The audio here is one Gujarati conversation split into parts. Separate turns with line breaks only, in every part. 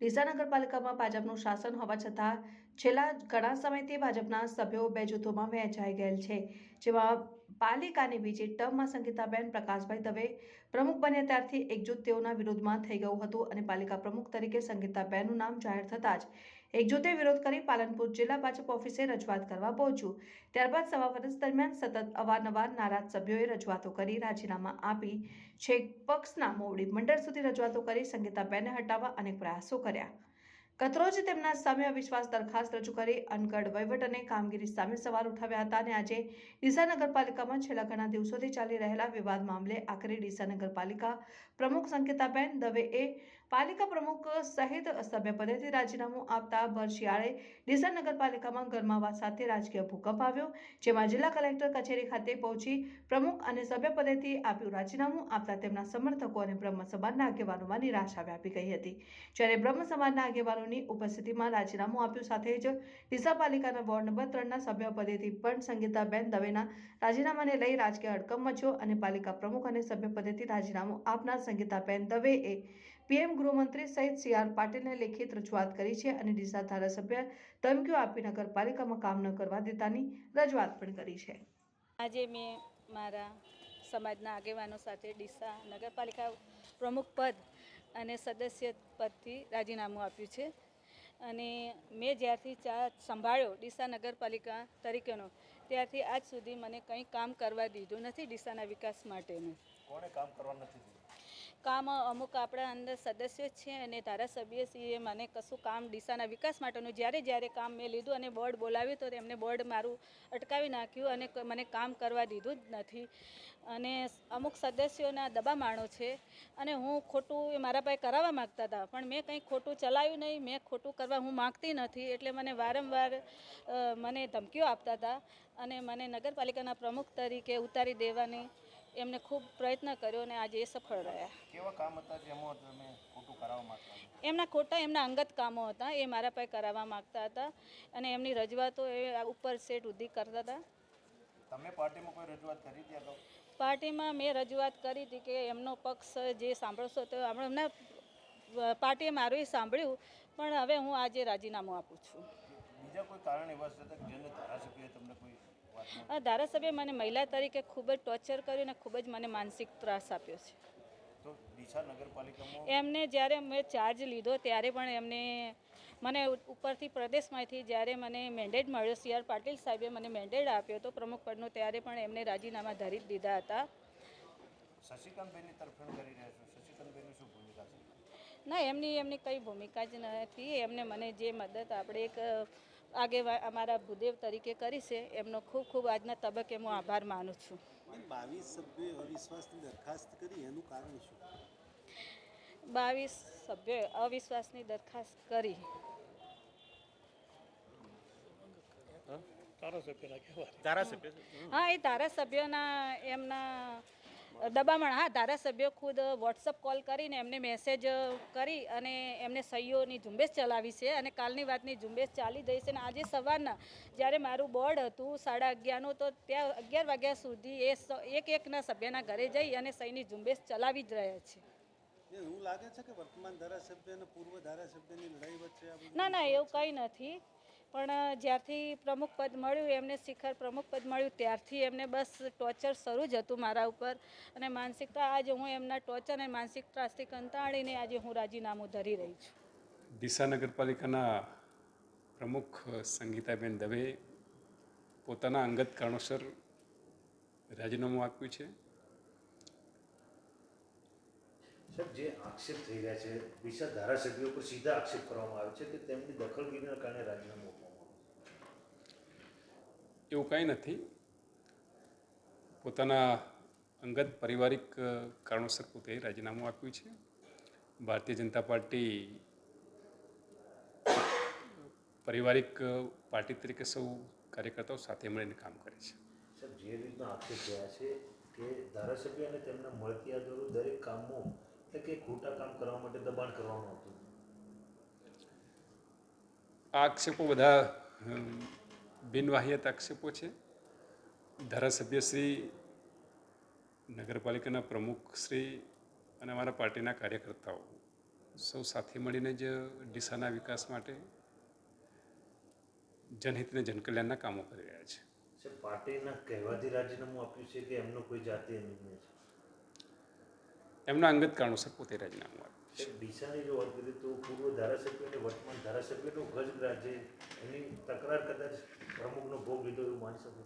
ડીસા નગરપાલિકામાં ભાજપનું શાસન હોવા છતાં છેલ્લા ઘણા સમયથી ભાજપના સભ્યો બે જૂથોમાં વહેંચાઈ ગયેલ છે. જેમાં પાલિકાની બીજી ટર્મમાં સંગીતાબેન, પ્રકાશભાઈ દવે પ્રમુખ બન્યા ત્યારથી એક જૂથ તેઓના વિરોધમાં થઈ ગયું હતું અને પાલિકા પ્રમુખ તરીકે સંગીતાબેનનું નામ જાહેર થતાં જ એક જૂથે વિરોધ કરી પાલનપુર જિલ્લા ભાજપ ઓફિસે રજૂઆત કરવા પહોંચ્યું. ત્યારબાદ સવા વર્ષ દરમિયાન સતત અવારનવાર નારાજ સભ્યોએ રજૂઆતો કરી રાજીનામા આપી. છેક પક્ષના મોવડી મંડળ સુધી રજૂઆતો કરી સંગીતાબેનને હટાવવા અનેક પ્રયાસો કર્યા. કતરોજ તેમના સામે અવિશ્વાસ દરખાસ્ત રજૂ કરી અનગઢ વહીવટ અને કામગીરી સામે સવાલ ઉઠાવ્યા હતા અને આજે ડીસા નગરપાલિકામાં છેલ્લા ઘણા દિવસોથી ચાલી રહેલા વિવાદ મામલે આખરે ડીસા નગરપાલિકા પ્રમુખ સંકેતાબેન દવેએ પાલિકા પ્રમુખ સહિત સભ્ય પદેથી રાજીનામું આપતા ભર શિયાળે ડીસા નગરપાલિકામાં ગરમાવા સાથે રાજકીય ભૂકંપ આવ્યો, જેમાં જિલ્લા કલેક્ટર કચેરી ખાતે પહોંચી પ્રમુખ અને સભ્ય પદેથી આપ્યું રાજીનામું આપતા તેમના સમર્થકો અને બ્રહ્મ સમાજના આગેવાનોમાં નિરાશા વ્યાપી ગઈ હતી. જ્યારે બ્રહ્મ સમાજના આગેવાનોની ઉપસ્થિતિમાં રાજીનામું આપ્યું સાથે જ ડીસા પાલિકાના વોર્ડ નંબર ત્રણના સભ્ય પદેથી પણ સંગીતાબેન દવેના રાજીનામાને લઈ રાજકીય હડકંપ મચ્યો અને પાલિકા પ્રમુખ અને સભ્ય પદેથી રાજીનામું આપનાર સંગીતાબેન દવેએ પીએમ ગૃહમંત્રી સહિત સી આર પાટીલને લેખિત રજૂઆત કરી છે અને ડીસા ધારાસભ્ય ધમકીઓ આપી નગરપાલિકામાં કામ ન કરવા દેતાની રજૂઆત પણ કરી છે.
આજે મેં મારા સમાજના આગેવાનો સાથે ડીસા નગરપાલિકા પ્રમુખ પદ અને સદસ્ય પદથી રાજીનામું આપ્યું છે. અને મેં જ્યારથી ચાર્જ સંભાળ્યો ડીસા નગરપાલિકા તરીકેનો ત્યારથી આજ સુધી મને કંઈ કામ કરવા દીધું નથી ડીસાના વિકાસ માટેનું.
કોણે કામ કરવા નથી
કામ અમુક આપણા અંદર સદસ્યો છે અને ધારાસભ્યશ્રીએ મને કશું કામ ડીસાના વિકાસ માટેનું જ્યારે જ્યારે કામ મેં લીધું અને બોર્ડ બોલાવ્યું તો એમને બોર્ડ મારું અટકાવી નાખ્યું અને મને કામ કરવા દીધું જ નથી. અને અમુક સદસ્યોના દબામાણો છે અને હું ખોટું એ મારા પાસે કરાવવા માગતા હતા. પણ મેં કંઈ ખોટું ચલાવ્યું નહીં, મેં ખોટું કરવા હું માગતી નથી એટલે મને વારંવાર મને ધમકીઓ આપતા હતા અને મને નગરપાલિકાના પ્રમુખ તરીકે ઉતારી દેવાની એમને ખૂબ પ્રયત્ન કર્યો અને આજે એ સફળ રહ્યા.
કેવા કામ હતા જેમાં તમે ખોટું કરાવવા માંગતા
એમના ખોટા એમના અંગત કામો હતા એ મારા પાસે કરાવવા માગતા હતા અને એમની રજૂઆતો એ ઉપર સેટ ઉધી કરતા હતા.
તમે પાર્ટીમાં કોઈ રજૂઆત કરી હતી અગાઉ
પાર્ટીમાં મેં રજૂઆત કરી હતી કે એમનો પક્ષ જે સાંભળશો તો એમના પાર્ટીએ મારું એ સાંભળ્યું પણ હવે હું આજે રાજીનામું આપું છું.
બીજા કોઈ કારણ એવા છે કે જેને ધારાસભ્યએ તમને કોઈ
ધારાસભ્ય મને મહિલા તરીકે ખૂબ જ ટોર્ચર કર્યું અને ખૂબ જ મને માનસિક ત્રાસ આપ્યો છે. એમને જ્યારે મેં ચાર્જ લીધો ત્યારે પણ એમને મને ઉપરથી પ્રદેશમાંથી જ્યારે મને મેન્ડેટ મળ્યો સી આર પાટીલ સાહેબે મને મેન્ડેટ આપ્યો હતો પ્રમુખ પદનો ત્યારે પણ એમને રાજીનામા ધરી દીધા હતા.
શશિકાંતભાઈની તરફેણ કરી રહ્યા છો. શશિકાંતભાઈની શું ભૂમિકા છે?
ના એમની એમની કઈ ભૂમિકા જ નથી. એમને મને જે મદદ આપણે એક આગેવા અમારા ભૂદેવ તરીકે કરી છે. એમનો ખૂબ ખૂબ આજના તબક્કે હું આભાર માનું છું.
બાવીસ સભ્યોએ અવિશ્વાસની દરખાસ્ત કરી એનું કારણ શું?
બાવીસ સભ્યોએ અવિશ્વાસની દરખાસ્ત કરી. હા? એ ધારાસભ્યોના એમના દબામણ. હા ધારાસભ્યો ખુદ વોટ્સઅપ કોલ કરીને એમને મેસેજ કરી અને એમને સહીઓની ઝુંબેશ ચલાવી છે અને કાલની વાતની ઝુંબેશ ચાલી રહી છે. અને આજે સવારના જ્યારે મારું બોર્ડ હતું સાડા અગિયારનું તો ત્યાં અગિયાર વાગ્યા સુધી એ એક એકના સભ્યના ઘરે જઈ અને સહીની ઝુંબેશ ચલાવી જ રહ્યા છે.
એવું લાગે છે કે વર્તમાન ધારાસભ્ય અને પૂર્વ ધારાસભ્યની લડાઈ વચ્ચે
ના ના એવું કંઈ નથી. પણ જ્યારથી પ્રમુખ પદ મળ્યું, એમને શિખર પ્રમુખ પદ મળ્યું, ત્યારથી એમને બસ ટોર્ચર શરૂ જ હતું મારા ઉપર. અને માનસિકતા, આજે હું એમના ટોર્ચર અને માનસિક ત્રાસથી કંટાળીને આજે હું રાજીનામું ધરી રહી છું.
ડીસા નગરપાલિકાના પ્રમુખ સંગીતાબેન દવે પોતાના અંગત કારણોસર રાજીનામું આપ્યું છે.
સાહેબ જે આક્ષેપ થઈ રહ્યા છે વિશા ધારાસભ્યો પર સીધા આક્ષેપ કરવામાં આવે છે કે તેમની દખલગીરીના કારણે રાજીનામું આપવામાં
એવું કાંઈ નથી. પોતાના અંગત પારિવારિક કારણોસર પોતે રાજીનામું આપ્યું છે. ભારતીય જનતા પાર્ટી પારિવારિક પાર્ટી તરીકે સૌ કાર્યકર્તાઓ સાથે મળીને કામ કરે છે.
સાહેબ જે રીતના આક્ષેપ થયા છે કે ધારાસભ્ય અને તેમના મળતી મળતિયાદરો દરેક કામો કે ખોટા કામ કરવા માટે દબાણ કરવામાં આવતું
આક્ષેપો બધા બિનવાહ્યત આક્ષેપો છે. ધારાસભ્યશ્રી નગરપાલિકાના પ્રમુખશ્રી અને અમારા પાર્ટીના કાર્યકર્તાઓ સૌ સાથે મળીને જ ડીસાના વિકાસ માટે જનહિતને જનકલ્યાણના કામો કરી રહ્યા છે.
પાર્ટીના કહેવાથી રાજીનામું આપ્યું છે કે એમનો કોઈ જાતિ નિર્ણય છે?
એમના અંગત કારણોસર પોતે રાજીનામું આપ્યું
ડીસાની જો વાત કરીએ તો પૂર્વ ધારાસભ્ય અને વર્તમાન ધારાસભ્યનો ગજ છે એની તકરાર કદાચ પ્રમુખનો ભોગ લીધો એવું માની શકે?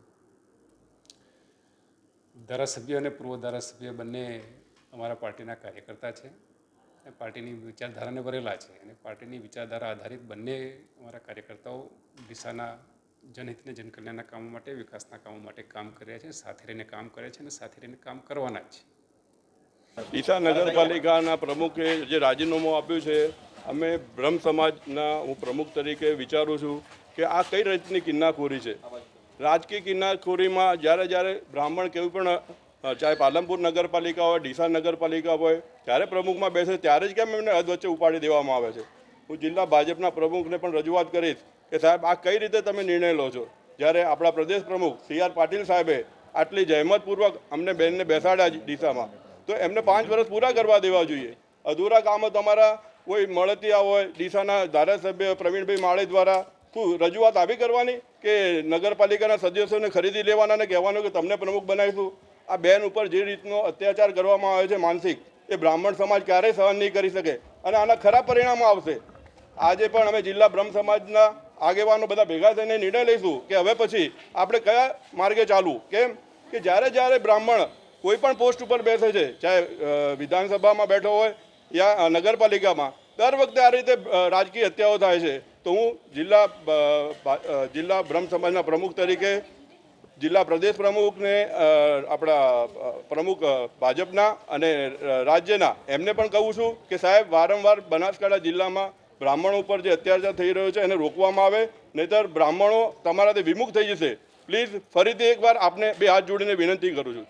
ધારાસભ્ય અને પૂર્વ ધારાસભ્ય બંને અમારા પાર્ટીના કાર્યકર્તા છે અને પાર્ટીની વિચારધારાને ભરેલા છે અને પાર્ટીની વિચારધારા આધારિત બંને અમારા કાર્યકર્તાઓ દિશાના જનહિતને જનકલ્યાણના કામો માટે વિકાસના કામો માટે કામ કર્યા છે સાથે રહીને કામ કરે છે અને સાથે રહીને કામ કરવાના જ છે.
ડીસા નગરપાલિકાના પ્રમુખે જે રાજીનામું આપ્યું છે, અમે બ્રહ્મ સમાજના હું પ્રમુખ તરીકે વિચારું છું કે આ કઈ રીતની કિન્નાખોરી છે? રાજકીય કિન્નાખોરીમાં જ્યારે જ્યારે બ્રાહ્મણ કેવું પણ ચાહે પાલનપુર નગરપાલિકા હોય, ડીસા નગરપાલિકા હોય, ત્યારે પ્રમુખમાં બેસે ત્યારે જ કેમ એમને અધવચ્ચે ઉપાડી દેવામાં આવે છે? હું જિલ્લા ભાજપના પ્રમુખને પણ રજૂઆત કરીશ કે સાહેબ, આ કઈ રીતે તમે નિર્ણય લો છો? જ્યારે આપણા પ્રદેશ પ્રમુખ સી આર પાટીલ સાહેબે આટલી જહેમતપૂર્વક અમને બેનને બેસાડ્યા જ ડીસામાં. તો એમને પાંચ વર્ષ પૂરા કરવા દેવા જોઈએ. અધૂરા કામો તમારા કોઈ મળતિયા હોય, ડીસાના ધારાસભ્ય પ્રવીણભાઈ માળે દ્વારા, શું રજૂઆત આવી કરવાની કે નગરપાલિકાના સદસ્યોને ખરીદી લેવાના અને કહેવાનું કે તમને પ્રમુખ બનાવીશું? આ બેન ઉપર જે રીતનો અત્યાચાર કરવામાં આવે છે માનસિક, એ બ્રાહ્મણ સમાજ ક્યારેય સહન નહીં કરી શકે અને આના ખરાબ પરિણામો આવશે. આજે પણ અમે જિલ્લા બ્રહ્મ સમાજના આગેવાનો બધા ભેગા થઈને નિર્ણય લઈશું કે હવે પછી આપણે કયા માર્ગે ચાલવું? કેમ? કે જ્યારે જ્યારે બ્રાહ્મણ કોઈ પણ પોસ્ટ ઉપર બેસે છે ચાહે વિધાનસભામાં બેઠો હોય યા નગરપાલિકામાં, દર વખતે આ રીતે રાજકીય હત્યાઓ થાય છે. તો હું જિલ્લા જિલ્લા બ્રહ્મ સમાજના પ્રમુખ તરીકે, જિલ્લા પ્રદેશ પ્રમુખને આપણા પ્રમુખ ભાજપના અને રાજ્યના, એમને પણ કહું છું કે સાહેબ, વારંવાર બનાસકાંઠા જિલ્લામાં બ્રાહ્મણો ઉપર જે અત્યાચાર થઈ રહ્યો છે એને રોકવામાં આવે, નહીતર બ્રાહ્મણો તમારાથી વિમુખ થઈ જશે. પ્લીઝ ફરીથી એકવાર આપને બે હાથ જોડીને વિનંતી કરું છું.